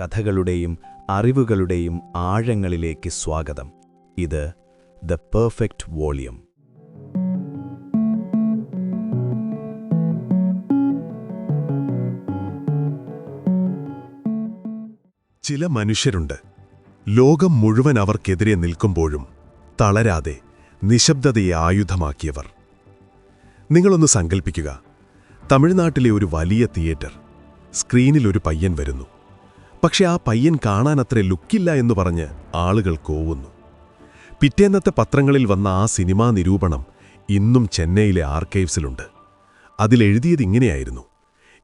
കഥകളുടെയും അറിവുകളുടെയും ആഴങ്ങളിലേക്ക് സ്വാഗതം. ഇത് ദ പെർഫെക്റ്റ് വോളിയം ചില മനുഷ്യരുണ്ട്. ലോകം മുഴുവൻ അവർക്കെതിരെ നിൽക്കുമ്പോഴും തളരാതെ നിശബ്ദതയെ ആയുധമാക്കിയവർ. നിങ്ങളൊന്ന് സങ്കൽപ്പിക്കുക. തമിഴ്നാട്ടിലെ ഒരു വലിയ തിയേറ്റർ സ്ക്രീനിൽ ഒരു പയ്യൻ വരുന്നു. പക്ഷെ ആ പയ്യൻ കാണാനത്ര ലുക്കില്ല എന്ന് പറഞ്ഞ് ആളുകൾ കോവുന്നു. പിറ്റേന്നത്തെ പത്രങ്ങളിൽ വന്ന ആ സിനിമാ നിരൂപണം ഇന്നും ചെന്നൈയിലെ ആർക്കൈവ്സിലുണ്ട്. അതിലെഴുതിയത് ഇങ്ങനെയായിരുന്നു.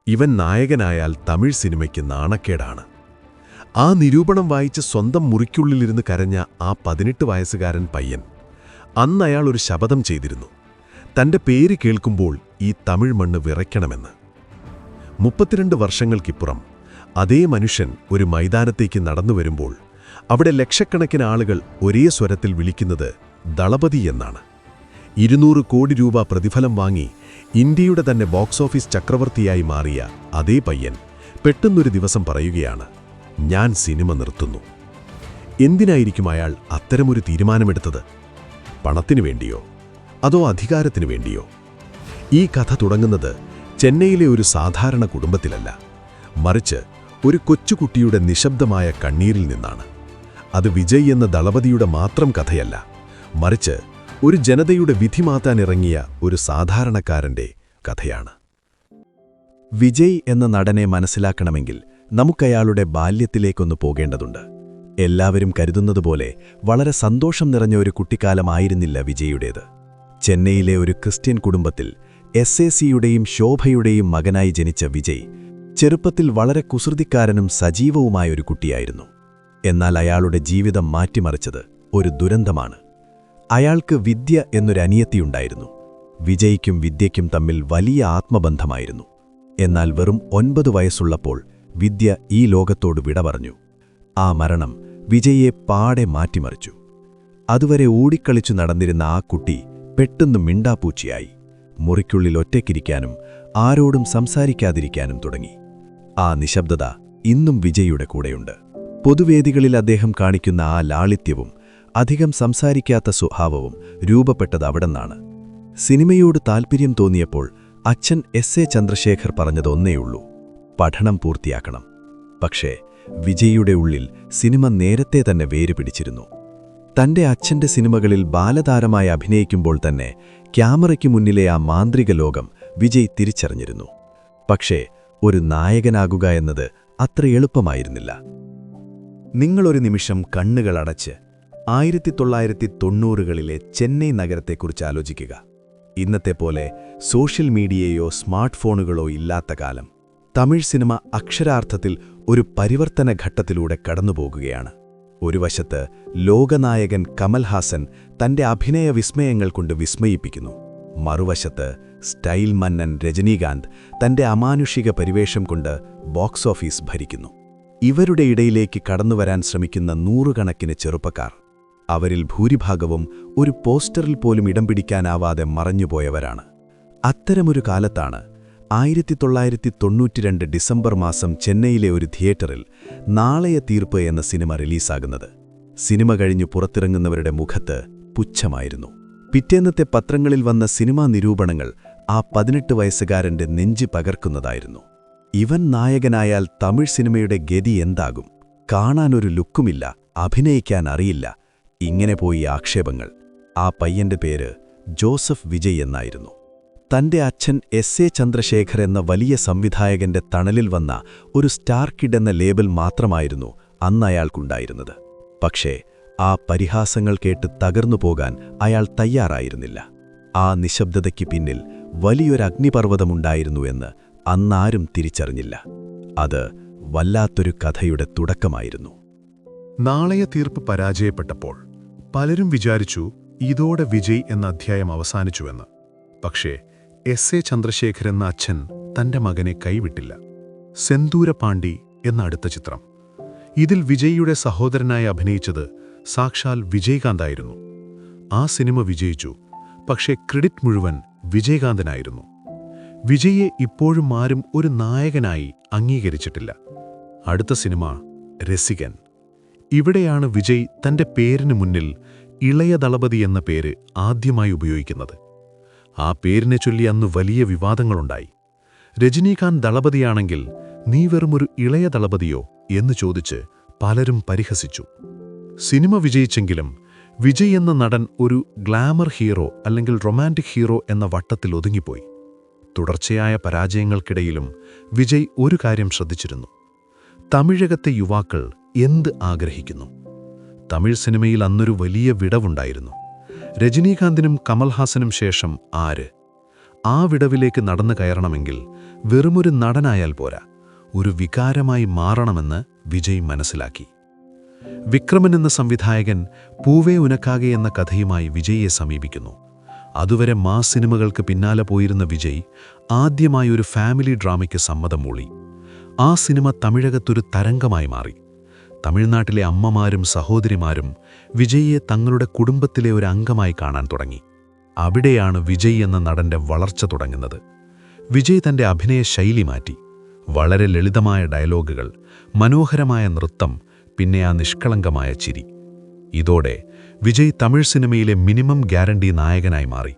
ഇവൻ നായകനായാൽ തമിഴ് സിനിമയ്ക്ക് നാണക്കേടാണ്. ആ നിരൂപണം വായിച്ച് സ്വന്തം മുറിക്കുള്ളിലിരുന്ന് കരഞ്ഞ ആ പതിനെട്ട് വയസ്സുകാരൻ പയ്യൻ അന്ന് അയാൾ ഒരു ശപഥം ചെയ്തിരുന്നു. തന്റെ പേര് കേൾക്കുമ്പോൾ ഈ തമിഴ് മണ്ണ് വിറയ്ക്കണമെന്ന്. മുപ്പത്തിരണ്ട് വർഷങ്ങൾക്കിപ്പുറം അതേ മനുഷ്യൻ ഒരു മൈതാനത്തേക്ക് നടന്നു വരുമ്പോൾ അവിടെ ലക്ഷക്കണക്കിന് ആളുകൾ ഒരേ സ്വരത്തിൽ വിളിക്കുന്നത് ദളപതി എന്നാണ്. ഇരുന്നൂറ് കോടി രൂപ പ്രതിഫലം വാങ്ങി ഇന്ത്യയുടെ തന്നെ ബോക്സ് ഓഫീസ് ചക്രവർത്തിയായി മാറിയ അതേ പയ്യൻ പെട്ടെന്നൊരു ദിവസം പറയുകയാണ് ഞാൻ സിനിമ നിർത്തുന്നു. എന്തിനായിരിക്കും അയാൾ അത്തരമൊരു തീരുമാനമെടുത്തത്? പണത്തിനു വേണ്ടിയോ? അതോ അധികാരത്തിനു വേണ്ടിയോ? ഈ കഥ തുടങ്ങുന്നത് ചെന്നൈയിലെ ഒരു സാധാരണ കുടുംബത്തിലല്ല. മറിച്ച് ഒരു കൊച്ചുകുട്ടിയുടെ നിശബ്ദമായ കണ്ണീരിൽ നിന്നാണ്. അത് വിജയ് എന്ന ദളപതിയുടെ മാത്രം കഥയല്ല മറിച്ച് ഒരു ജനതയുടെ വിധി മാറ്റാനിറങ്ങിയ ഒരു സാധാരണക്കാരന്റെ കഥയാണ്. വിജയ് എന്ന നടനെ മനസ്സിലാക്കണമെങ്കിൽ നമുക്കയാളുടെ ബാല്യത്തിലേക്കൊന്ന് പോകേണ്ടതുണ്ട്. എല്ലാവരും കരുതുന്നതുപോലെ വളരെ സന്തോഷം നിറഞ്ഞ ഒരു കുട്ടിക്കാലമായിരുന്നില്ല വിജയുടേത്. ചെന്നൈയിലെ ഒരു ക്രിസ്ത്യൻ കുടുംബത്തിൽ എസ് എ സിയുടെയും ശോഭയുടെയും മകനായി ജനിച്ച വിജയ് ചെറുപ്പത്തിൽ വളരെ കുസൃതിക്കാരനും സജീവവുമായ ഒരു കുട്ടിയായിരുന്നു. എന്നാൽ അയാളുടെ ജീവിതം മാറ്റിമറിച്ചത് ഒരു ദുരന്തമാണ്. അയാൾക്ക് വിദ്യ എന്നൊരു അനിയത്തിയുണ്ടായിരുന്നു. വിജയ്ക്കും വിദ്യയ്ക്കും തമ്മിൽ വലിയ ആത്മബന്ധമായിരുന്നു. എന്നാൽ വെറും ഒൻപത് വയസ്സുള്ളപ്പോൾ വിദ്യ ഈ ലോകത്തോട് വിട പറഞ്ഞു. ആ മരണം വിജയെ പാടെ മാറ്റിമറിച്ചു. അതുവരെ ഓടിക്കളിച്ചു നടന്നിരുന്ന ആ കുട്ടി പെട്ടെന്ന് മിണ്ടാപ്പൂച്ചിയായി. മുറിക്കുള്ളിൽ ഒറ്റയ്ക്കിരിക്കാനും ആരോടും സംസാരിക്കാതിരിക്കാനും തുടങ്ങി. ആ നിശബ്ദത ഇന്നും വിജയിയുടെ കൂടെയുണ്ട്. പൊതുവേദികളിൽ അദ്ദേഹം കാണിക്കുന്ന ആ ലാളിത്യവും അധികം സംസാരിക്കാത്ത സ്വഭാവവും രൂപപ്പെട്ടത് അവിടെന്നാണ്. സിനിമയോട് താൽപ്പര്യം തോന്നിയപ്പോൾ അച്ഛൻ എസ് എ ചന്ദ്രശേഖർ പറഞ്ഞതൊന്നേയുള്ളൂ പഠനം പൂർത്തിയാക്കണം. പക്ഷേ വിജയിയുടെ ഉള്ളിൽ സിനിമ നേരത്തെ തന്നെ വേര് പിടിച്ചിരുന്നു. തന്റെ അച്ഛന്റെ സിനിമകളിൽ ബാലതാരമായി അഭിനയിക്കുമ്പോൾ തന്നെ ക്യാമറയ്ക്ക് മുന്നിലെ ആ മാന്ത്രിക ലോകം വിജയ് തിരിച്ചറിഞ്ഞിരുന്നു. പക്ഷേ ഒരു നായകനാകുക എന്നത് അത്ര എളുപ്പമായിരുന്നില്ല. നിങ്ങളൊരു നിമിഷം കണ്ണുകളടച്ച് ആയിരത്തി തൊള്ളായിരത്തി തൊണ്ണൂറുകളിലെ ചെന്നൈ നഗരത്തെക്കുറിച്ച് ആലോചിക്കുക. ഇന്നത്തെ പോലെ സോഷ്യൽ മീഡിയയോ സ്മാർട്ട് ഫോണുകളോ ഇല്ലാത്ത കാലം തമിഴ് സിനിമ അക്ഷരാർത്ഥത്തിൽ ഒരു പരിവർത്തന ഘട്ടത്തിലൂടെ കടന്നുപോകുകയാണ്. ഒരു വശത്ത് ലോകനായകൻ കമൽഹാസൻ തന്റെ അഭിനയ വിസ്മയങ്ങൾ കൊണ്ട് വിസ്മയിപ്പിക്കുന്നു. മറുവശത്ത് സ്റ്റൈൽ മന്നൻ രജനീകാന്ത് തന്റെ അമാനുഷിക പരിവേഷം കൊണ്ട് ബോക്സ് ഓഫീസ് ഭരിക്കുന്നു. ഇവരുടെ ഇടയിലേക്ക് കടന്നുവരാൻ ശ്രമിക്കുന്ന നൂറുകണക്കിന് ചെറുപ്പക്കാർ. അവരിൽ ഭൂരിഭാഗവും ഒരു പോസ്റ്ററിൽ പോലും ഇടം പിടിക്കാനാവാതെ മറഞ്ഞുപോയവരാണ്. അത്തരമൊരു കാലത്താണ് ആയിരത്തി തൊള്ളായിരത്തി തൊണ്ണൂറ്റിരണ്ട് ഡിസംബർ മാസം ചെന്നൈയിലെ ഒരു തിയേറ്ററിൽ നാളെയ തീർപ്പ് എന്ന സിനിമ റിലീസാകുന്നത്. സിനിമ കഴിഞ്ഞു പുറത്തിറങ്ങുന്നവരുടെ മുഖത്ത് പുച്ഛമായിരുന്നു. പിറ്റേന്നത്തെ പത്രങ്ങളിൽ വന്ന സിനിമാ നിരൂപണങ്ങൾ ആ പതിനെട്ട് വയസ്സുകാരന്റെ നെഞ്ച് പകർക്കുന്നതായിരുന്നു. ഇവൻ നായകനായാൽ തമിഴ് സിനിമയുടെ ഗതി എന്താകും? കാണാനൊരു ലുക്കുമില്ല അഭിനയിക്കാൻ അറിയില്ല ഇങ്ങനെ പോയി ആക്ഷേപങ്ങൾ. ആ പയ്യന്റെ പേര് ജോസഫ് വിജയ് എന്നായിരുന്നു. തന്റെ അച്ഛൻ എസ് എ ചന്ദ്രശേഖർ എന്ന വലിയ സംവിധായകന്റെ തണലിൽ വന്ന ഒരു സ്റ്റാർ കിഡ് എന്ന ലേബൽ മാത്രമായിരുന്നു അന്ന് അയാൾക്കുണ്ടായിരുന്നത്. പക്ഷേ ആ പരിഹാസങ്ങൾ കേട്ട് തകർന്നു പോകാൻ അയാൾ തയ്യാറായിരുന്നില്ല. ആ നിശബ്ദതയ്ക്ക് പിന്നിൽ വലിയൊരു അഗ്നിപർവതമുണ്ടായിരുന്നുവെന്ന് അന്നാരും തിരിച്ചറിഞ്ഞില്ല. അത് വല്ലാത്തൊരു കഥയുടെ തുടക്കമായിരുന്നു. നാളെയ തീർപ്പ് പരാജയപ്പെട്ടപ്പോൾ പലരും വിചാരിച്ചു ഇതോടെ വിജയ് എന്ന അധ്യായം അവസാനിച്ചുവെന്ന്. പക്ഷേ എസ്. എ. ചന്ദ്രശേഖർ എന്ന അച്ഛൻ തന്റെ മകനെ കൈവിട്ടില്ല. സെന്തൂര പാണ്ഡി എന്ന അടുത്ത ചിത്രം. ഇതിൽ വിജയിയുടെ സഹോദരനായി അഭിനയിച്ചത് സാക്ഷാൽ വിജയകാന്തായിരുന്നു. ആ സിനിമ വിജയിച്ചു. പക്ഷേ ക്രെഡിറ്റ് മുഴുവൻ വിജയകാന്തനായിരുന്നു. വിജയെ ഇപ്പോഴും ആരും ഒരു നായകനായി അംഗീകരിച്ചിട്ടില്ല. അടുത്ത സിനിമ രസികൻ. ഇവിടെയാണ് വിജയ് തന്റെ പേരിന് മുന്നിൽ ഇളയ ദളപതി എന്ന പേര് ആദ്യമായി ഉപയോഗിക്കുന്നത്. ആ പേരിനെ ചൊല്ലി അന്ന് വലിയ വിവാദങ്ങളുണ്ടായി. രജനീകാന്ത് ദളപതിയാണെങ്കിൽ നീ വെറുമൊരു ഇളയ ദളപതിയോ എന്ന് ചോദിച്ച് പലരും പരിഹസിച്ചു. സിനിമ വിജയിച്ചെങ്കിലും വിജയ് എന്ന നടൻ ഒരു ഗ്ലാമർ ഹീറോ അല്ലെങ്കിൽ റൊമാന്റിക് ഹീറോ എന്ന വട്ടത്തിൽ ഒതുങ്ങിപ്പോയി. തുടർച്ചയായ പരാജയങ്ങൾക്കിടയിലും വിജയ് ഒരു കാര്യം ശ്രദ്ധിച്ചിരുന്നു. തമിഴകത്തെ യുവാക്കൾ എന്ത് ആഗ്രഹിക്കുന്നു? തമിഴ് സിനിമയിൽ അന്നൊരു വലിയ വിടവുണ്ടായിരുന്നു. രജനീകാന്തിനും കമൽഹാസനും ശേഷം ആര്? ആ വിടവിലേക്ക് നടന്നു കയറണമെങ്കിൽ വെറുമൊരു നടനായാൽ പോരാ. ഒരു വികാരമായി മാറണമെന്ന് വിജയ് മനസ്സിലാക്കി. വിക്രമൻ എന്ന സംവിധായകൻ പൂവേ ഉനക്കാകെ എന്ന കഥയുമായി വിജയിയെ സമീപിക്കുന്നു. അതുവരെ മാ സിനിമകൾക്ക് പിന്നാലെ പോയിരുന്ന വിജയ് ആദ്യമായി ഒരു ഫാമിലി ഡ്രാമയ്ക്ക് സമ്മതം മൂളി. ആ സിനിമ തമിഴകത്തൊരു തരംഗമായി മാറി. തമിഴ്നാട്ടിലെ അമ്മമാരും സഹോദരിമാരും വിജയിയെ തങ്ങളുടെ കുടുംബത്തിലെ ഒരു അംഗമായി കാണാൻ തുടങ്ങി. അവിടെയാണ് വിജയ് എന്ന നടന്റെ വളർച്ച തുടങ്ങുന്നത്. വിജയ് തന്റെ അഭിനയ ശൈലി മാറ്റി. വളരെ ലളിതമായ ഡയലോഗുകൾ മനോഹരമായ നൃത്തം പിന്നെ ആ നിഷ്കളങ്കമായ ചിരി. ഇതോടെ വിജയ് തമിഴ് സിനിമയിലെ മിനിമം ഗ്യാരണ്ടി നായകനായി മാറി.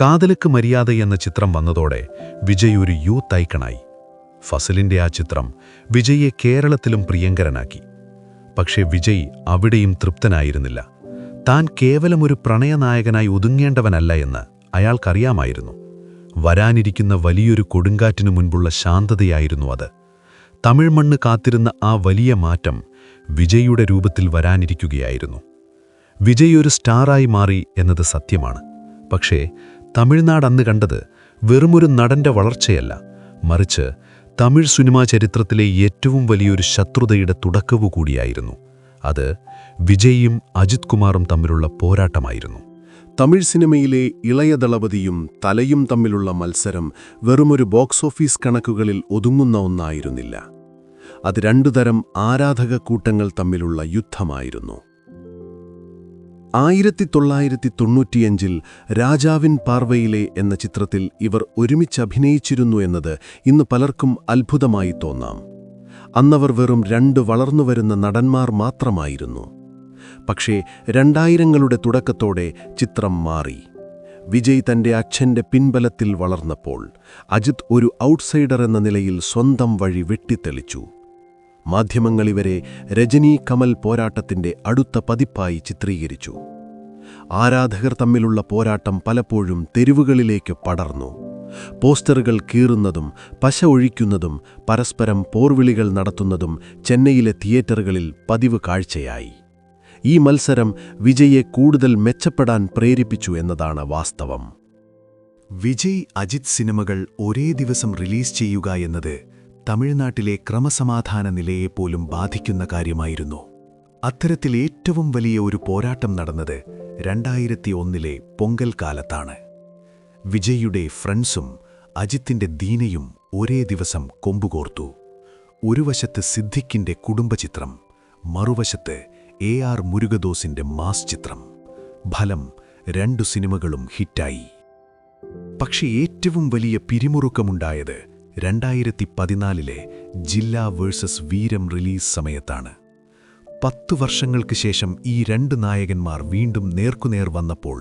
കാതലുക്ക് മര്യാദ എന്ന ചിത്രം വന്നതോടെ വിജയ് ഒരു യൂത്ത് ഐക്കണായി. ഫസലിന്റെ ആ ചിത്രം വിജയെ കേരളത്തിലും പ്രിയങ്കരനാക്കി. പക്ഷേ വിജയ് അവിടെയും തൃപ്തനായിരുന്നില്ല. താൻ കേവലം ഒരു പ്രണയനായകനായി ഒതുങ്ങേണ്ടവനല്ല എന്ന് അയാൾക്കറിയാമായിരുന്നു. വരാനിരിക്കുന്ന വലിയൊരു കൊടുങ്കാറ്റിനു മുൻപുള്ള ശാന്തതയായിരുന്നു അത്. തമിഴ് മണ്ണ് കാത്തിരുന്ന ആ വലിയ മാറ്റം വിജയുടെ രൂപത്തിൽ വരാനിരിക്കുകയായിരുന്നു. വിജയ് ഒരു സ്റ്റാറായി മാറി എന്നത് സത്യമാണ്. പക്ഷേ തമിഴ്നാട് അന്ന് കണ്ടത് വെറുമൊരു നടന്റെ വളർച്ചയല്ല. മറിച്ച് തമിഴ് സിനിമാ ചരിത്രത്തിലെ ഏറ്റവും വലിയൊരു ശത്രുതയുടെ തുടക്കവു കൂടിയായിരുന്നു. അത് വിജയും അജിത് കുമാറും തമ്മിലുള്ള പോരാട്ടമായിരുന്നു. തമിഴ് സിനിമയിലെ ഇളയ ദളപതിയും തലയും തമ്മിലുള്ള മത്സരം വെറുമൊരു ബോക്സ് ഓഫീസ് കണക്കുകളിൽ ഒതുങ്ങുന്ന ഒന്നായിരുന്നില്ല. അത് രണ്ടുതരം ആരാധക കൂട്ടങ്ങൾ തമ്മിലുള്ള യുദ്ധമായിരുന്നു. ആയിരത്തി തൊള്ളായിരത്തി തൊണ്ണൂറ്റിയഞ്ചിൽ രാജാവിൻ പാർവയിലെ എന്ന ചിത്രത്തിൽ ഇവർ ഒരുമിച്ച് അഭിനയിച്ചിരുന്നു എന്നത് ഇന്ന് പലർക്കും അത്ഭുതമായി തോന്നാം. അന്നവർ വെറും രണ്ട് വളർന്നുവരുന്ന നടന്മാർ മാത്രമായിരുന്നു. പക്ഷേ രണ്ടായിരങ്ങളുടെ തുടക്കത്തോടെ ചിത്രം മാറി. വിജയ് തന്റെ അച്ഛന്റെ പിൻബലത്തിൽ വളർന്നപ്പോൾ അജിത് ഒരു ഔട്ട്സൈഡർ എന്ന നിലയിൽ സ്വന്തം വഴി വെട്ടിത്തെളിച്ചു. മാധ്യമങ്ങൾ ഇവരെ രജനി കമൽ പോരാട്ടത്തിന്റെ അടുത്ത പതിപ്പായി ചിത്രീകരിച്ചു. ആരാധകർ തമ്മിലുള്ള പോരാട്ടം പലപ്പോഴും തെരുവുകളിലേക്ക് പടർന്നു. പോസ്റ്ററുകൾ കീറുന്നതും പശ ഒഴിക്കുന്നതും പരസ്പരം പോർവിളികൾ നടത്തുന്നതും ചെന്നൈയിലെ തിയേറ്ററുകളിൽ പതിവ് കാഴ്ചയായി. ഈ മത്സരം വിജയെ കൂടുതൽ മെച്ചപ്പെടാൻ പ്രേരിപ്പിച്ചു എന്നതാണ് വാസ്തവം. വിജയ് അജിത് സിനിമകൾ ഒരേ ദിവസം റിലീസ് ചെയ്യുക എന്നത് തമിഴ്നാട്ടിലെ ക്രമസമാധാന നിലയെപ്പോലും ബാധിക്കുന്ന കാര്യമായിരുന്നു. അത്തരത്തിൽ ഏറ്റവും വലിയ ഒരു പോരാട്ടം നടന്നത് രണ്ടായിരത്തി ഒന്നിലെ പൊങ്കൽ കാലത്താണ്. വിജയ്യുടെ ഫ്രണ്ട്സും അജിത്തിന്റെ ദീനയും ഒരേ ദിവസം കൊമ്പുകോർത്തു. ഒരു വശത്ത് സിദ്ദിഖിന്റെ കുടുംബചിത്രം മറുവശത്ത് എ ആർ മുരുകദോസിന്റെ മാസ് ചിത്രം. ഫലം രണ്ടു സിനിമകളും ഹിറ്റായി. പക്ഷേ ഏറ്റവും വലിയ പിരിമുറുക്കമുണ്ടായത് രണ്ടായിരത്തി പതിനാലിലെ ജില്ലാ വേഴ്സസ് വീരം റിലീസ് സമയത്താണ്. പത്തു വർഷങ്ങൾക്ക് ശേഷം ഈ രണ്ട് നായകന്മാർ വീണ്ടും നേർക്കുനേർ വന്നപ്പോൾ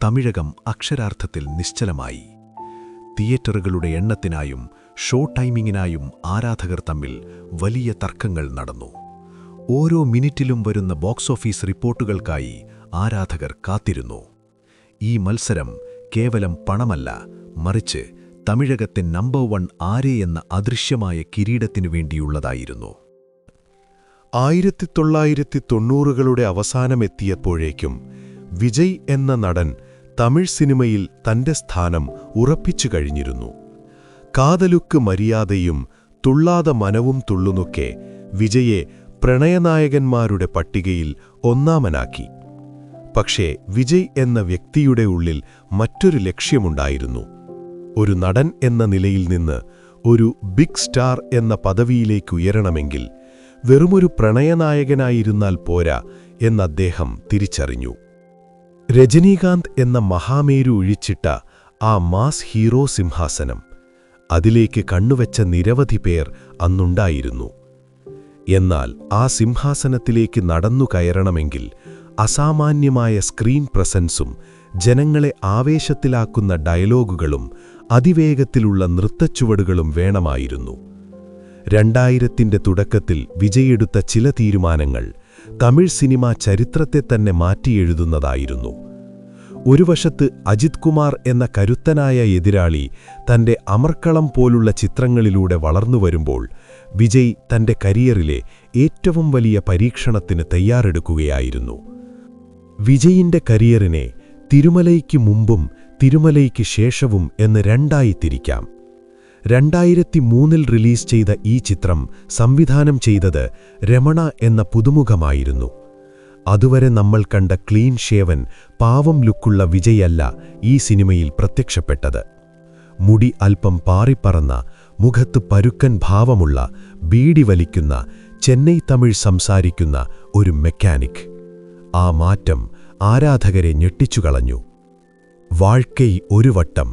തമിഴകം അക്ഷരാർത്ഥത്തിൽ നിശ്ചലമായി. തിയേറ്ററുകളുടെ എണ്ണത്തിനായും ഷോ ടൈമിങ്ങിനായും ആരാധകർ തമ്മിൽ വലിയ തർക്കങ്ങൾ നടന്നു. ഓരോ മിനിറ്റിലും വരുന്ന ബോക്സ് ഓഫീസ് റിപ്പോർട്ടുകൾക്കായി ആരാധകർ കാത്തിരുന്നു. ഈ മത്സരം കേവലം പണമല്ല മറിച്ച് തമിഴകത്തെ നമ്പർ വൺ ആരെ എന്ന അദൃശ്യമായ കിരീടത്തിനു വേണ്ടിയുള്ളതായിരുന്നു. ആയിരത്തി തൊള്ളായിരത്തി തൊണ്ണൂറുകളുടെ അവസാനമെത്തിയപ്പോഴേക്കും വിജയ് എന്ന നടൻ തമിഴ് സിനിമയിൽ തന്റെ സ്ഥാനം ഉറപ്പിച്ചു കഴിഞ്ഞിരുന്നു. കാതലുക്ക് മര്യാദയും തുള്ളാത മനവും തുള്ളുന്നൊക്കെ വിജയെ പ്രണയനായകന്മാരുടെ പട്ടികയിൽ ഒന്നാമനാക്കി. പക്ഷേ വിജയ് എന്ന വ്യക്തിയുടെ ഉള്ളിൽ മറ്റൊരു ലക്ഷ്യമുണ്ടായിരുന്നു. ഒരു നടൻ എന്ന നിലയിൽ നിന്ന് ഒരു ബിഗ് സ്റ്റാർ എന്ന പദവിയിലേക്ക് ഉയരണമെങ്കിൽ വെറുമൊരു പ്രണയനായകനായിരുന്നാൽ പോരാ എന്ന് അദ്ദേഹം തിരിച്ചറിഞ്ഞു. രജനീകാന്ത് എന്ന മഹാമേരു ഒഴിച്ചിട്ട ആ മാസ് ഹീറോ സിംഹാസനം അതിലേക്ക് കണ്ണുവെച്ച നിരവധി പേർ അന്നുണ്ടായിരുന്നു. എന്നാൽ ആ സിംഹാസനത്തിലേക്ക് നടന്നു കയറണമെങ്കിൽ അസാമാന്യമായ സ്ക്രീൻ പ്രസൻസും ജനങ്ങളെ ആവേശത്തിലാക്കുന്ന ഡയലോഗുകളും അതിവേഗത്തിലുള്ള നൃത്തച്ചുവടുകളും വേണമായിരുന്നു. രണ്ടായിരത്തിന്റെ തുടക്കത്തിൽ വിജയെടുത്ത ചില തീരുമാനങ്ങൾ തമിഴ് സിനിമ ചരിത്രത്തെ തന്നെ മാറ്റിയെഴുതുന്നതായിരുന്നു. ഒരു വശത്ത് അജിത് കുമാർ എന്ന കരുത്തനായ എതിരാളി തന്റെ അമർക്കളം പോലുള്ള ചിത്രങ്ങളിലൂടെ വളർന്നുവരുമ്പോൾ വിജയ് തന്റെ കരിയറിലെ ഏറ്റവും വലിയ പരീക്ഷണത്തിന് തയ്യാറെടുക്കുകയായിരുന്നു. വിജയിന്റെ കരിയറിനെ തിരുമലയ്ക്ക് മുമ്പും തിരുമലയ്ക്ക് ശേഷവും എന്ന് രണ്ടായി തിരിക്കാം. രണ്ടായിരത്തി മൂന്നിൽ റിലീസ് ചെയ്ത ഈ ചിത്രം സംവിധാനം ചെയ്തത് രമണ എന്ന പുതുമുഖമായിരുന്നു. അതുവരെ നമ്മൾ കണ്ട ക്ലീൻ ഷേവൻ പാവം ലുക്കുള്ള വിജയല്ല ഈ സിനിമയിൽ പ്രത്യക്ഷപ്പെട്ടത്. മുടി അല്പം പാറിപ്പറന്ന മുഖത്ത് പരുക്കൻ ഭാവമുള്ള ബീഡി വലിക്കുന്ന ചെന്നൈ തമിഴ് സംസാരിക്കുന്ന ഒരു മെക്കാനിക്. ആ മാറ്റം ആരാധകരെ ഞെട്ടിച്ചുകളഞ്ഞു വാഴ്ക്കൈ ഒരു വട്ടം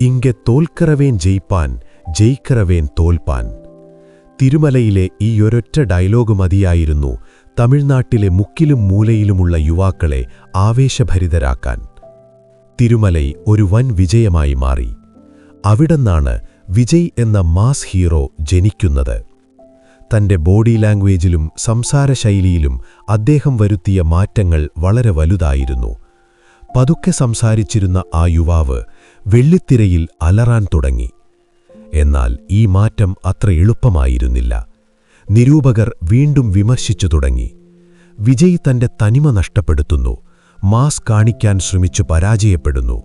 ഇങ്കെ തോൽക്കറവേൻ ജയിപ്പാൻ ജയിക്കറവേൻ തോൽപ്പാൻ. തിരുമലയിലെ ഈ ഒരൊറ്റ ഡയലോഗ് മതിയായിരുന്നു തമിഴ്നാട്ടിലെ മുക്കിലും മൂലയിലുമുള്ള യുവാക്കളെ ആവേശഭരിതരാക്കാൻ. തിരുമലൈ ഒരു വൻ വിജയമായി മാറി. അവിടെന്നാണ് വിജയ് എന്ന മാസ് ഹീറോ ജനിക്കുന്നത്. തന്റെ ബോഡി ലാംഗ്വേജിലും സംസാരശൈലിയിലും അദ്ദേഹം വരുത്തിയ മാറ്റങ്ങൾ വളരെ വലുതായിരുന്നു. പതുക്കെ സംസാരിച്ചിരുന്ന ആ യുവാവ് വെള്ളിത്തിരയിൽ അലറാൻ തുടങ്ങി. എന്നാൽ ഈ മാറ്റം അത്ര എളുപ്പമായിരുന്നില്ല. നിരൂപകർ വീണ്ടും വിമർശിച്ചു തുടങ്ങി. വിജയ് തന്റെ തനിമ നഷ്ടപ്പെടുത്തുന്നു മാസ് കാണിക്കാൻ ശ്രമിച്ചു പരാജയപ്പെടുന്നു.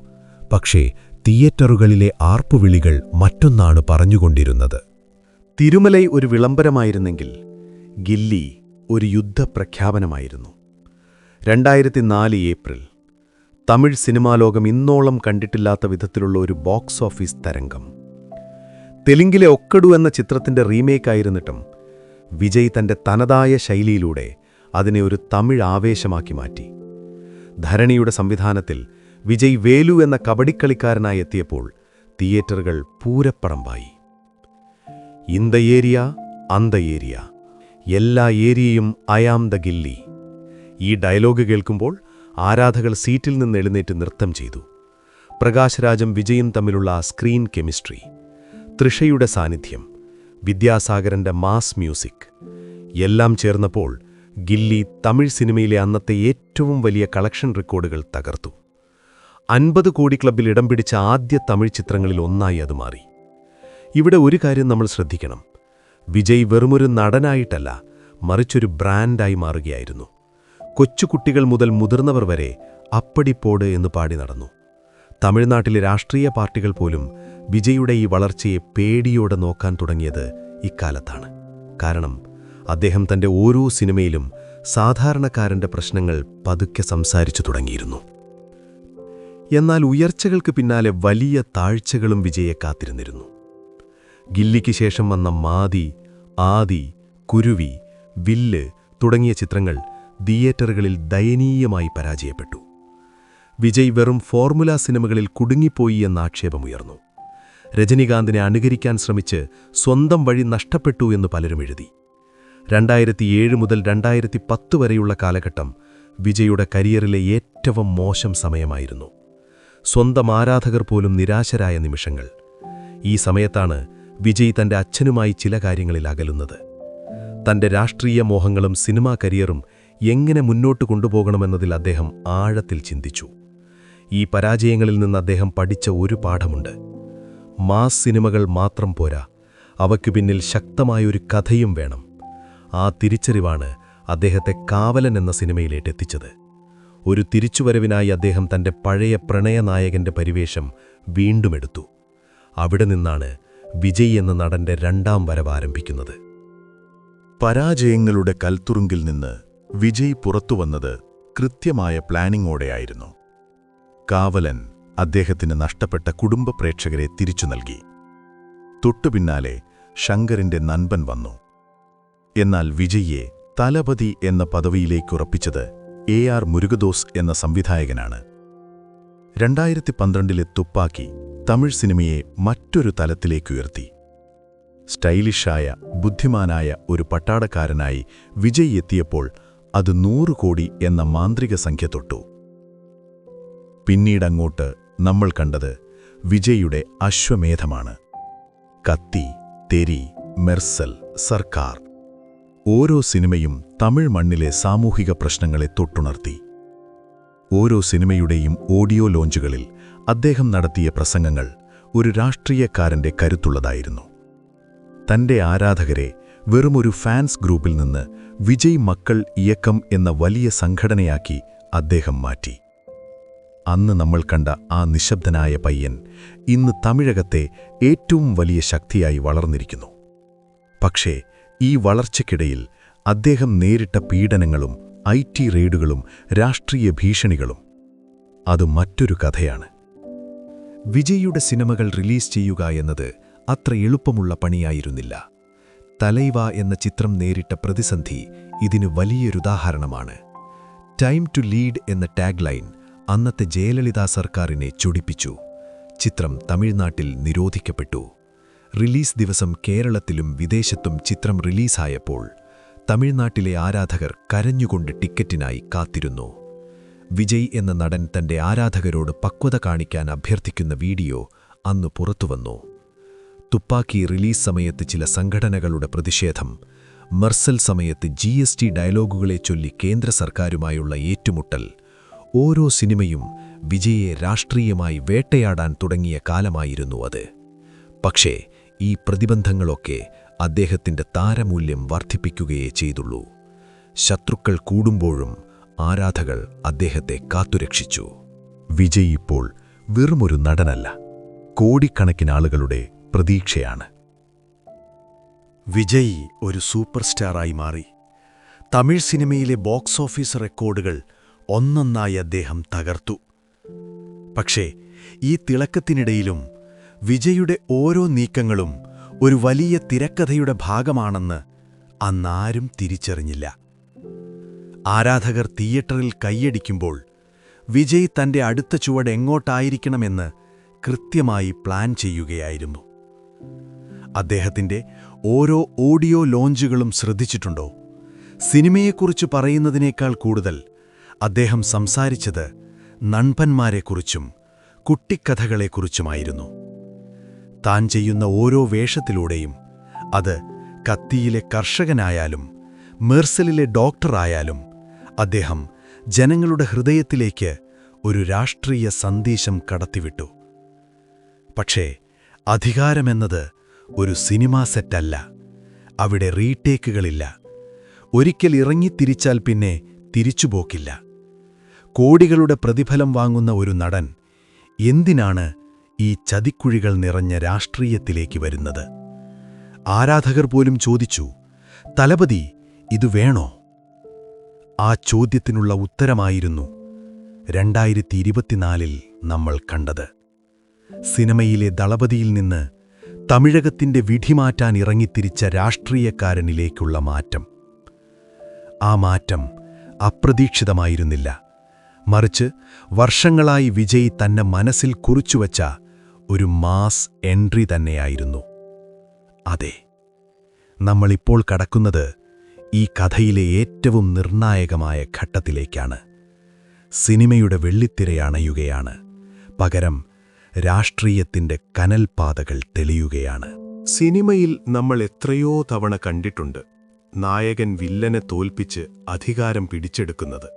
പക്ഷേ തിയേറ്ററുകളിലെ ആർപ്പുവിളികൾ മറ്റൊന്നാണ് പറഞ്ഞുകൊണ്ടിരുന്നത്. തിരുമലൈ ഒരു വിളംബരമായിരുന്നെങ്കിൽ ഗില്ലി ഒരു യുദ്ധപ്രഖ്യാപനമായിരുന്നു. രണ്ടായിരത്തി നാല് ഏപ്രിൽ തമിഴ് സിനിമാലോകം ഇന്നോളം കണ്ടിട്ടില്ലാത്ത വിധത്തിലുള്ള ഒരു ബോക്സ് ഓഫീസ് തരംഗം. തെലുങ്കിലെ ഒക്കടു എന്ന ചിത്രത്തിന്റെ റീമേക്കായിരുന്നിട്ടും വിജയ് തന്റെ തനതായ ശൈലിയിലൂടെ അതിനെ ഒരു തമിഴ് ആവേശമാക്കി മാറ്റി. ധരണിയുടെ സംവിധാനത്തിൽ വിജയ് വേലു എന്ന കബഡിക്കളിക്കാരനായി എത്തിയപ്പോൾ തിയേറ്ററുകൾ പൂരപ്പറമ്പായി. ഇന്ത ഏരിയ അന്ത ഏരിയ എല്ലാ ഏരിയയും അയാം ദ ഗില്ലി. ഈ ഡയലോഗ് കേൾക്കുമ്പോൾ ആരാധകൾ സീറ്റിൽ നിന്ന് എഴുന്നേറ്റ് നൃത്തം ചെയ്തു. പ്രകാശരാജം വിജയും തമ്മിലുള്ള സ്ക്രീൻ കെമിസ്ട്രി. തൃഷയുടെ സാന്നിധ്യം. വിദ്യാസാഗരന്റെ മാസ് മ്യൂസിക്. എല്ലാം ചേർന്നപ്പോൾ ഗില്ലി തമിഴ് സിനിമയിലെ അന്നത്തെ ഏറ്റവും വലിയ കളക്ഷൻ റെക്കോർഡുകൾ തകർത്തു. അൻപത് കോടി ക്ലബിൽ ഇടം പിടിച്ച ആദ്യ തമിഴ് ചിത്രങ്ങളിൽ ഒന്നായി അത് മാറി. ഇവിടെ ഒരു കാര്യം നമ്മൾ ശ്രദ്ധിക്കണം. വിജയ് വെറുമൊരു നടനായിട്ടല്ല മറിച്ചൊരു ബ്രാൻഡായി മാറുകയായിരുന്നു. കൊച്ചുകുട്ടികൾ മുതൽ മുതിർന്നവർ വരെ അപ്പടിപ്പോട് എന്ന് പാടി നടന്നു. തമിഴ്നാട്ടിലെ രാഷ്ട്രീയ പാർട്ടികൾ പോലും വിജയുടെ ഈ വളർച്ചയെ പേടിയോടെ നോക്കാൻ തുടങ്ങിയത് ഇക്കാലത്താണ്. കാരണം അദ്ദേഹം തന്റെ ഓരോ സിനിമയിലും സാധാരണക്കാരന്റെ പ്രശ്നങ്ങൾ പതുക്കെ സംസാരിച്ചു തുടങ്ങിയിരുന്നു. എന്നാൽ ഉയർച്ചകൾക്ക് പിന്നാലെ വലിയ താഴ്ചകളും വിജയെ കാത്തിരുന്നിരുന്നു. ഗില്ലിക്ക് ശേഷം വന്ന മാതി ആദി കുരുവി വില്ല് തുടങ്ങിയ ചിത്രങ്ങൾ തിയേറ്ററുകളിൽ ദയനീയമായി പരാജയപ്പെട്ടു. വിജയ് വെറും ഫോർമുല സിനിമകളിൽ കുടുങ്ങിപ്പോയി എന്ന ആക്ഷേപമുയർന്നു. രജനികാന്തിനെ അനുകരിക്കാൻ ശ്രമിച്ച് സ്വന്തം വഴി നഷ്ടപ്പെട്ടു എന്ന് പലരും എഴുതി. രണ്ടായിരത്തിയേഴ് മുതൽ രണ്ടായിരത്തി പത്ത് വരെയുള്ള കാലഘട്ടം വിജയുടെ കരിയറിലെ ഏറ്റവും മോശം സമയമായിരുന്നു. സ്വന്തം ആരാധകർ പോലും നിരാശരായ നിമിഷങ്ങൾ. ഈ സമയത്താണ് വിജയ് തന്റെ അച്ഛനുമായി ചില കാര്യങ്ങളിൽ അകലുന്നത്. തന്റെ രാഷ്ട്രീയ മോഹങ്ങളും സിനിമാ കരിയറും എങ്ങനെ മുന്നോട്ട് കൊണ്ടുപോകണമെന്നതിൽ അദ്ദേഹം ആഴത്തിൽ ചിന്തിച്ചു. ഈ പരാജയങ്ങളിൽ നിന്ന് അദ്ദേഹം പഠിച്ച ഒരു പാഠമുണ്ട്. മാസ് സിനിമകൾ മാത്രം പോരാ അവയ്ക്കു പിന്നിൽ ശക്തമായൊരു കഥയും വേണം. ആ തിരിച്ചറിവാണ് അദ്ദേഹത്തെ കാവലൻ എന്ന സിനിമയിലേട്ടെത്തിച്ചത് ഒരു തിരിച്ചുവരവിനായി അദ്ദേഹം തന്റെ പഴയ പ്രണയനായകന്റെ പരിവേഷം വീണ്ടുമെടുത്തു അവിടെ നിന്നാണ് വിജയ് എന്ന നടന്റെ രണ്ടാം വരവ് ആരംഭിക്കുന്നത്. പരാജയങ്ങളുടെ കൽത്തുറുങ്കിൽ നിന്ന് വിജയ് പുറത്തുവന്നത് കൃത്യമായ പ്ലാനിങ്ങോടെയായിരുന്നു കാവലൻ അദ്ദേഹത്തിന് നഷ്ടപ്പെട്ട കുടുംബ പ്രേക്ഷകരെ തിരിച്ചു നൽകി. തൊട്ടുപിന്നാലെ ശങ്കറിന്റെ നൻപൻ വന്നു. എന്നാൽ വിജയ്യെ തലപതി എന്ന പദവിയിലേക്കുറപ്പിച്ചത് എ ആർ മുരുകദോസ് എന്ന സംവിധായകനാണ്. രണ്ടായിരത്തി പന്ത്രണ്ടിലെ തുപ്പാക്കി തമിഴ് സിനിമയെ മറ്റൊരു തലത്തിലേക്കുയർത്തി. സ്റ്റൈലിഷായ ബുദ്ധിമാനായ ഒരു പട്ടാടക്കാരനായി വിജയ് എത്തിയപ്പോൾ അത് നൂറ് കോടി എന്ന മാന്ത്രിക സംഖ്യ തൊട്ടു. പിന്നീടങ്ങോട്ട് നമ്മൾ കണ്ടത് വിജയുടെ അശ്വമേധമാണ്. കത്തി തെരി മെർസൽ സർക്കാർ ഓരോ സിനിമയും തമിഴ് മണ്ണിലെ സാമൂഹിക പ്രശ്നങ്ങളെ തൊട്ടുണർത്തി. ഓരോ സിനിമയുടെയും ഓഡിയോ ലോഞ്ചുകളിൽ അദ്ദേഹം നടത്തിയ പ്രസംഗങ്ങൾ ഒരു രാഷ്ട്രീയക്കാരന്റെ കരുത്തുള്ളതായിരുന്നു. തന്റെ ആരാധകരെ വെറുമൊരു ഫാൻസ് ഗ്രൂപ്പിൽ നിന്ന് വിജയ് മക്കൾ ഇയക്കം എന്ന വലിയ സംഘടനയാക്കി അദ്ദേഹം മാറ്റി. അന്ന് നമ്മൾ കണ്ട ആ നിശബ്ദനായ പയ്യൻ ഇന്ന് തമിഴകത്തെ ഏറ്റവും വലിയ ശക്തിയായി വളർന്നിരിക്കുന്നു. പക്ഷേ ഈ വളർച്ചയ്ക്കിടയിൽ അദ്ദേഹം നേരിട്ട പീഡനങ്ങളും ഐ റെയ്ഡുകളും രാഷ്ട്രീയ ഭീഷണികളും അത് മറ്റൊരു കഥയാണ്. വിജയിയുടെ സിനിമകൾ റിലീസ് ചെയ്യുക എന്നത് അത്ര എളുപ്പമുള്ള പണിയായിരുന്നില്ല. തലൈവ എന്ന ചിത്രം നേരിട്ട പ്രതിസന്ധി ഇതിന് വലിയൊരുദാഹരണമാണ്. ടൈം ടു ലീഡ് എന്ന ടാഗ് ലൈൻ അന്നത്തെ ജയലളിത സർക്കാരിനെ ചൊടിപ്പിച്ചു. ചിത്രം തമിഴ്നാട്ടിൽ നിരോധിക്കപ്പെട്ടു. റിലീസ് ദിവസം കേരളത്തിലും വിദേശത്തും ചിത്രം റിലീസായപ്പോൾ തമിഴ്നാട്ടിലെ ആരാധകർ കരഞ്ഞുകൊണ്ട് ടിക്കറ്റിനായി കാത്തിരുന്നു. വിജയ് എന്ന നടൻ തന്റെ ആരാധകരോട് പക്വത കാണിക്കാൻ അഭ്യർത്ഥിക്കുന്ന വീഡിയോ അന്ന് പുറത്തുവന്നു. തുപ്പാക്കി റിലീസ് സമയത്ത് ചില സംഘടനകളുടെ പ്രതിഷേധം മർസൽ സമയത്ത് ജി എസ് ടി ഡയലോഗുകളെ ചൊല്ലി കേന്ദ്ര സർക്കാരുമായുള്ള ഏറ്റുമുട്ടൽ ഓരോ സിനിമയും വിജയെ രാഷ്ട്രീയമായി വേട്ടയാടാൻ തുടങ്ങിയ കാലമായിരുന്നു അത്. പക്ഷേ ഈ പ്രതിബന്ധങ്ങളൊക്കെ അദ്ദേഹത്തിന്റെ താരമൂല്യം വർദ്ധിപ്പിക്കുകയേ ചെയ്തുള്ളൂ. ശത്രുക്കൾ കൂടുമ്പോഴും ആരാധകൾ അദ്ദേഹത്തെ കാത്തുരക്ഷിച്ചു. വിജയ് ഇപ്പോൾ വെറുമൊരു നടനല്ല കോടിക്കണക്കിന് ആളുകളുടെ പ്രതീക്ഷയാണ്. വിജയ് ഒരു സൂപ്പർ സ്റ്റാറായി മാറി. തമിഴ് സിനിമയിലെ ബോക്സ് ഓഫീസ് റെക്കോർഡുകൾ ഒന്നൊന്നായി അദ്ദേഹം തകർത്തു. പക്ഷേ ഈ തിളക്കത്തിനിടയിലും വിജയുടെ ഓരോ നീക്കങ്ങളും ഒരു വലിയ തിരക്കഥയുടെ ഭാഗമാണെന്ന് അന്നാരും തിരിച്ചറിഞ്ഞില്ല. ആരാധകർ തിയേറ്ററിൽ കൈയടിക്കുമ്പോൾ വിജയ് തന്റെ അടുത്ത ചുവട് എങ്ങോട്ടായിരിക്കണമെന്ന് കൃത്യമായി പ്ലാൻ ചെയ്യുകയായിരുന്നു. അദ്ദേഹത്തിന്റെ ഓരോ ഓഡിയോ ലോഞ്ചുകളും ശ്രദ്ധിച്ചിട്ടുണ്ടോ? സിനിമയെക്കുറിച്ച് പറയുന്നതിനേക്കാൾ കൂടുതൽ അദ്ദേഹം സംസാരിച്ചത് നൺപന്മാരെക്കുറിച്ചും കുട്ടിക്കഥകളെക്കുറിച്ചുമായിരുന്നു. താൻ ചെയ്യുന്ന ഓരോ വേഷത്തിലൂടെയും അത് കത്തിയിലെ കർഷകനായാലും മെർസലിലെ ഡോക്ടറായാലും അദ്ദേഹം ജനങ്ങളുടെ ഹൃദയത്തിലേക്ക് ഒരു രാഷ്ട്രീയ സന്ദേശം കടത്തിവിട്ടു. പക്ഷേ അധികാരമെന്നത് ഒരു സിനിമാ സെറ്റല്ല. അവിടെ റീടേക്കുകളില്ല. ഒരിക്കൽ ഇറങ്ങിത്തിരിച്ചാൽ പിന്നെ തിരിച്ചുപോക്കില്ല. കോടികളുടെ പ്രതിഫലം വാങ്ങുന്ന ഒരു നടൻ എന്തിനാണ് ഈ ചതിക്കുഴികൾ നിറഞ്ഞ രാഷ്ട്രീയത്തിലേക്ക് വരുന്നത്? ആരാധകർ പോലും ചോദിച്ചു തലപതി ഇത് വേണോ? ആ ചോദ്യത്തിനുള്ള ഉത്തരമായിരുന്നു രണ്ടായിരത്തി ഇരുപത്തിനാലിൽ നമ്മൾ കണ്ടത്. സിനിമയിലെ ദളപതിയിൽ നിന്ന് തമിഴകത്തിന്റെ വിധിമാറ്റാൻ ഇറങ്ങിത്തിരിച്ച രാഷ്ട്രീയക്കാരനിലേക്കുള്ള മാറ്റം. ആ മാറ്റം അപ്രതീക്ഷിതമായിരുന്നില്ല. മറിച്ച് വർഷങ്ങളായി വിജയ് തന്നെ മനസ്സിൽ കുറിച്ചുവച്ച ഒരു മാസ് എൻട്രി തന്നെയായിരുന്നു. അതെ നമ്മളിപ്പോൾ കടക്കുന്നത് ഈ കഥയിലെ ഏറ്റവും നിർണായകമായ ഘട്ടത്തിലേക്കാണ്. സിനിമയുടെ വെള്ളിത്തിരയണയുകയാണ്. പകരം രാഷ്ട്രീയത്തിന്റെ കനൽപാതകൾ തെളിയുകയാണ്. സിനിമയിൽ നമ്മൾ എത്രയോ തവണ കണ്ടിട്ടുണ്ട് നായകൻ വില്ലനെ തോൽപ്പിച്ച് അധികാരം പിടിച്ചെടുക്കുന്നത്.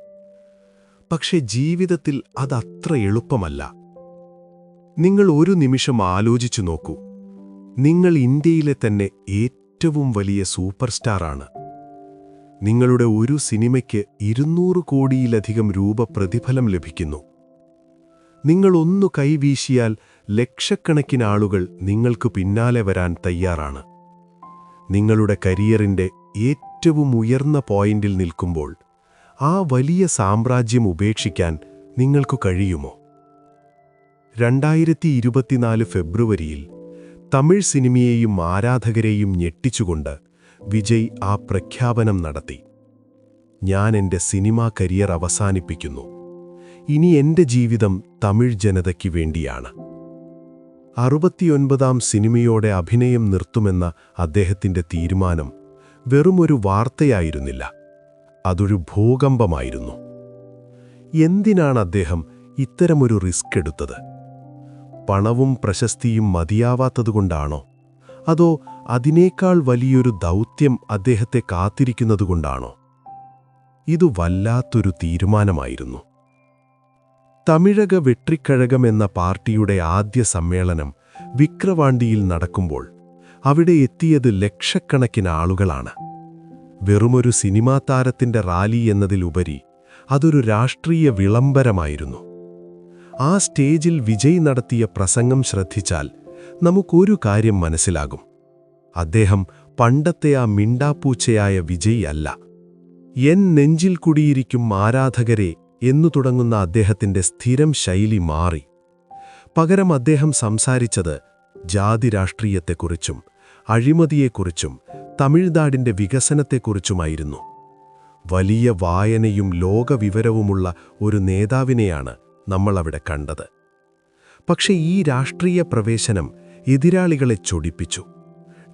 പക്ഷെ ജീവിതത്തിൽ അതത്ര എളുപ്പമല്ല. നിങ്ങൾ ഒരു നിമിഷം ആലോചിച്ചു നോക്കൂ. നിങ്ങൾ ഇന്ത്യയിലെ തന്നെ ഏറ്റവും വലിയ സൂപ്പർ സ്റ്റാറാണ്. നിങ്ങളുടെ ഒരു സിനിമയ്ക്ക് ഇരുന്നൂറ് കോടിയിലധികം രൂപ പ്രതിഫലം ലഭിക്കുന്നു. നിങ്ങൾ ഒന്നു കൈവീശിയാൽ ലക്ഷക്കണക്കിന് ആളുകൾ നിങ്ങൾക്ക് പിന്നാലെ വരാൻ തയ്യാറാണ്. നിങ്ങളുടെ കരിയറിന്റെ ഏറ്റവും ഉയർന്ന പോയിന്റിൽ നിൽക്കുമ്പോൾ ആ വലിയ സാമ്രാജ്യം ഉപേക്ഷിക്കാൻ നിങ്ങൾക്കു കഴിയുമോ? രണ്ടായിരത്തി ഇരുപത്തിനാല് ഫെബ്രുവരിയിൽ തമിഴ് സിനിമയെയും ആരാധകരെയും ഞെട്ടിച്ചുകൊണ്ട് വിജയ് ആ പ്രഖ്യാപനം നടത്തി. ഞാൻ എന്റെ സിനിമാ കരിയർ അവസാനിപ്പിക്കുന്നു. ഇനി എന്റെ ജീവിതം തമിഴ് ജനതയ്ക്ക് വേണ്ടിയാണ്. അറുപത്തിയൊൻപതാം സിനിമയോടെ അഭിനയം നിർത്തുമെന്ന അദ്ദേഹത്തിന്റെ തീരുമാനം വെറുമൊരു വാർത്തയായിരുന്നില്ല. അതൊരു ഭൂകമ്പമായിരുന്നു. എന്തിനാണ് അദ്ദേഹം ഇത്തരമൊരു റിസ്ക് എടുത്തത്? പണവും പ്രശസ്തിയും മതിയാവാത്തതുകൊണ്ടാണോ? അതോ അതിനേക്കാൾ വലിയൊരു ദൗത്യം അദ്ദേഹത്തെ കാത്തിരിക്കുന്നതുകൊണ്ടാണോ? ഇത് വല്ലാത്തൊരു തീരുമാനമായിരുന്നു. തമിഴക വെട്രിക്കഴകം എന്ന പാർട്ടിയുടെ ആദ്യ സമ്മേളനം വിക്രവാണ്ടിയിൽ നടക്കുമ്പോൾ അവിടെ എത്തിയത് ലക്ഷക്കണക്കിന് ആളുകളാണ്. വെറുമൊരു സിനിമാ താരത്തിന്റെ റാലി എന്നതിലുപരി അതൊരു രാഷ്ട്രീയ വിളംബരമായിരുന്നു. ആ സ്റ്റേജിൽ വിജയ് നടത്തിയ പ്രസംഗം ശ്രദ്ധിച്ചാൽ നമുക്കൊരു കാര്യം മനസ്സിലാകും. അദ്ദേഹം പണ്ടത്തെ ആ മിണ്ടാപ്പൂച്ചയായ വിജയ് അല്ല. എൻ നെഞ്ചിൽ കുടിയിരിക്കും ആരാധകരെ എന്നു തുടങ്ങുന്ന അദ്ദേഹത്തിന്റെ സ്ഥിരം ശൈലി മാറി. പകരം അദ്ദേഹം സംസാരിച്ചത് ജാതി രാഷ്ട്രീയത്തെക്കുറിച്ചും അഴിമതിയെക്കുറിച്ചും തമിഴ്നാടിന്റെ വികസനത്തെക്കുറിച്ചുമായിരുന്നു. വലിയ വായനയും ലോകവിവരവുമുള്ള ഒരു നേതാവിനെയാണ് നമ്മളവിടെ കണ്ടത്. പക്ഷേ ഈ രാഷ്ട്രീയ പ്രവേശനം എതിരാളികളെ ചൊടിപ്പിച്ചു.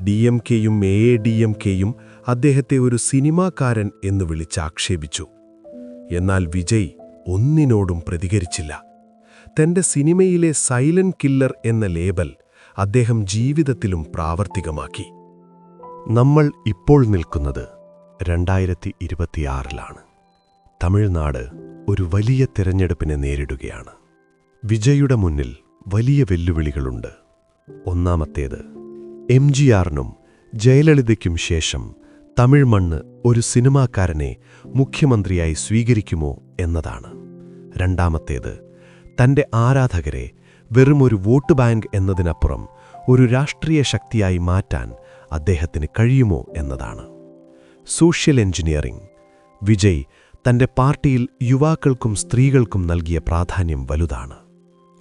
ഡി എം കെയും എ എ ഡി എം കെയും അദ്ദേഹത്തെ ഒരു സിനിമാക്കാരൻ എന്ന് വിളിച്ചാക്ഷേപിച്ചു. എന്നാൽ വിജയ് ഒന്നിനോടും പ്രതികരിച്ചില്ല. തന്റെ സിനിമയിലെ സൈലന്റ് കില്ലർ എന്ന ലേബൽ അദ്ദേഹം ജീവിതത്തിലും പ്രാവർത്തികമാക്കി. നമ്മൾ ഇപ്പോൾ നിൽക്കുന്നത് രണ്ടായിരത്തി ഇരുപത്തിയാറിലാണ് തമിഴ്നാട് ഒരു വലിയ തിരഞ്ഞെടുപ്പിനെ നേരിടുകയാണ്. വിജയുടെ മുന്നിൽ വലിയ വെല്ലുവിളികളുണ്ട്. ഒന്നാമത്തേത് എം ജി ആറിനും ജയലളിതയ്ക്കും ശേഷം തമിഴ് മണ്ണ് ഒരു സിനിമാക്കാരനെ മുഖ്യമന്ത്രിയായി സ്വീകരിക്കുമോ എന്നതാണ്. രണ്ടാമത്തേത് തന്റെ ആരാധകരെ വെറുമൊരു വോട്ട് ബാങ്ക് എന്നതിനപ്പുറം ഒരു രാഷ്ട്രീയ ശക്തിയായി മാറ്റാൻ അദ്ദേഹത്തിന് കഴിയുമോ എന്നതാണ്. സോഷ്യൽ എഞ്ചിനീയറിംഗ് വിജയ് തന്റെ പാർട്ടിയിൽ യുവാക്കൾക്കും സ്ത്രീകൾക്കും നൽകിയ പ്രാധാന്യം വലുതാണ്.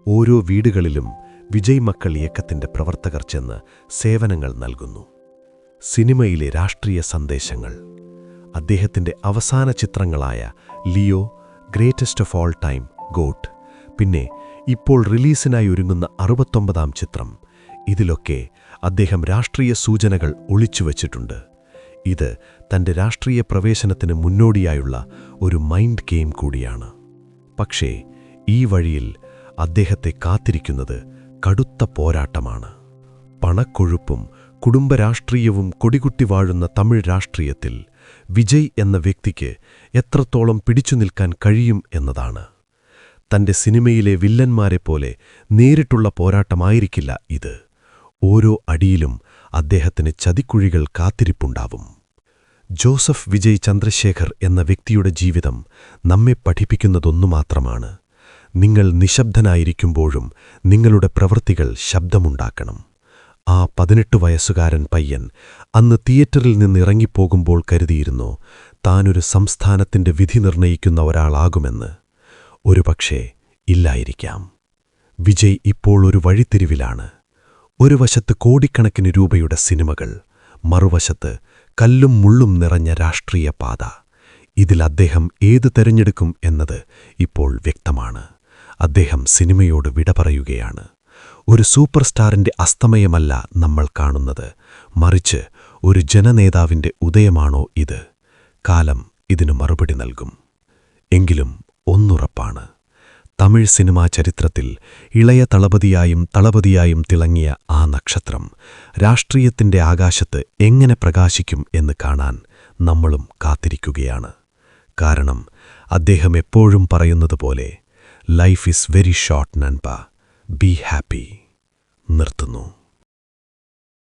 ഓരോ വീടുകളിലും വിജയ് മക്കൾ ഇയക്കത്തിന്റെ പ്രവർത്തകർ ചെന്ന് സേവനങ്ങൾ നൽകുന്നു. സിനിമയിലെ രാഷ്ട്രീയ സന്ദേശങ്ങൾ. അദ്ദേഹത്തിന്റെ അവസാന ചിത്രങ്ങളായ Leo greatest of all time GOAT. പിന്നെ ഇപ്പോൾ റിലീസിനായി ഒരുങ്ങുന്ന അറുപത്തൊമ്പതാം ചിത്രം. ഇതിലൊക്കെ അദ്ദേഹം രാഷ്ട്രീയ സൂചനകൾ ഒളിച്ചുവച്ചിട്ടുണ്ട് ഇത് തന്റെ രാഷ്ട്രീയ പ്രവേശനത്തിന് മുന്നോടിയായുള്ള ഒരു മൈൻഡ് ഗെയിം കൂടിയാണ്. പക്ഷേ ഈ വഴിയിൽ അദ്ദേഹത്തെ കാത്തിരിക്കുന്നത് കടുത്ത പോരാട്ടമാണ്. പണക്കൊഴുപ്പും കുടുംബരാഷ്ട്രീയവും കൊടികുട്ടി വാഴുന്ന തമിഴ് രാഷ്ട്രീയത്തിൽ വിജയ് എന്ന വ്യക്തിക്ക് എത്രത്തോളം പിടിച്ചു നിൽക്കാൻ കഴിയും എന്നതാണ്. തന്റെ സിനിമയിലെ വില്ലന്മാരെ പോലെ നേരിട്ടുള്ള പോരാട്ടമായിരിക്കില്ല ഇത്. ഓരോ അടിയിലും അദ്ദേഹത്തിന് ചതിക്കുഴികൾ കാത്തിരിപ്പുണ്ടാവും. ജോസഫ് വിജയ് ചന്ദ്രശേഖർ എന്ന വ്യക്തിയുടെ ജീവിതം നമ്മെ പഠിപ്പിക്കുന്നതൊന്നു മാത്രമാണ് നിങ്ങൾ നിശബ്ദനായിരിക്കുമ്പോഴും നിങ്ങളുടെ പ്രവൃത്തികൾ ശബ്ദമുണ്ടാക്കണം. ആ പതിനെട്ട് വയസ്സുകാരൻ പയ്യൻ അന്ന് തിയേറ്ററിൽ നിന്നിറങ്ങിപ്പോകുമ്പോൾ കരുതിയിരുന്നു താനൊരു സംസ്ഥാനത്തിന്റെ വിധി നിർണയിക്കുന്ന ഒരാളാകുമെന്ന്. ഒരുപക്ഷേ ഇല്ലായിരിക്കാം. വിജയ് ഇപ്പോൾ ഒരു വഴിത്തിരിവിലാണ്. ഒരു വശത്ത് കോടിക്കണക്കിന് രൂപയുടെ സിനിമകൾ മറുവശത്ത് കല്ലും മുള്ളും നിറഞ്ഞ രാഷ്ട്രീയ പാത. ഇതിൽ അദ്ദേഹം ഏത് തെരഞ്ഞെടുക്കും എന്നത് ഇപ്പോൾ വ്യക്തമാണ്. അദ്ദേഹം സിനിമയോട് വിട പറയുകയാണ്. ഒരു സൂപ്പർ സ്റ്റാറിന്റെ അസ്തമയമല്ല നമ്മൾ കാണുന്നത്. മറിച്ച് ഒരു ജനനേതാവിന്റെ ഉദയമാണോ ഇത്? കാലം ഇതിനു മറുപടി നൽകും. എങ്കിലും ഒന്നുറപ്പാണ്. തമിഴ് സിനിമാ ചരിത്രത്തിൽ ഇളയ തളപതിയായും തളപതിയായും തിളങ്ങിയ ആ നക്ഷത്രം രാഷ്ട്രീയത്തിന്റെ ആകാശത്ത് എങ്ങനെ പ്രകാശിക്കും എന്ന് കാണാൻ നമ്മളും കാത്തിരിക്കുകയാണ്. കാരണം അദ്ദേഹം എപ്പോഴും പറയുന്നതുപോലെ ലൈഫ് ഈസ് വെരി ഷോർട്ട് നൻപ ബി ഹാപ്പി നിർത്തുന്നു.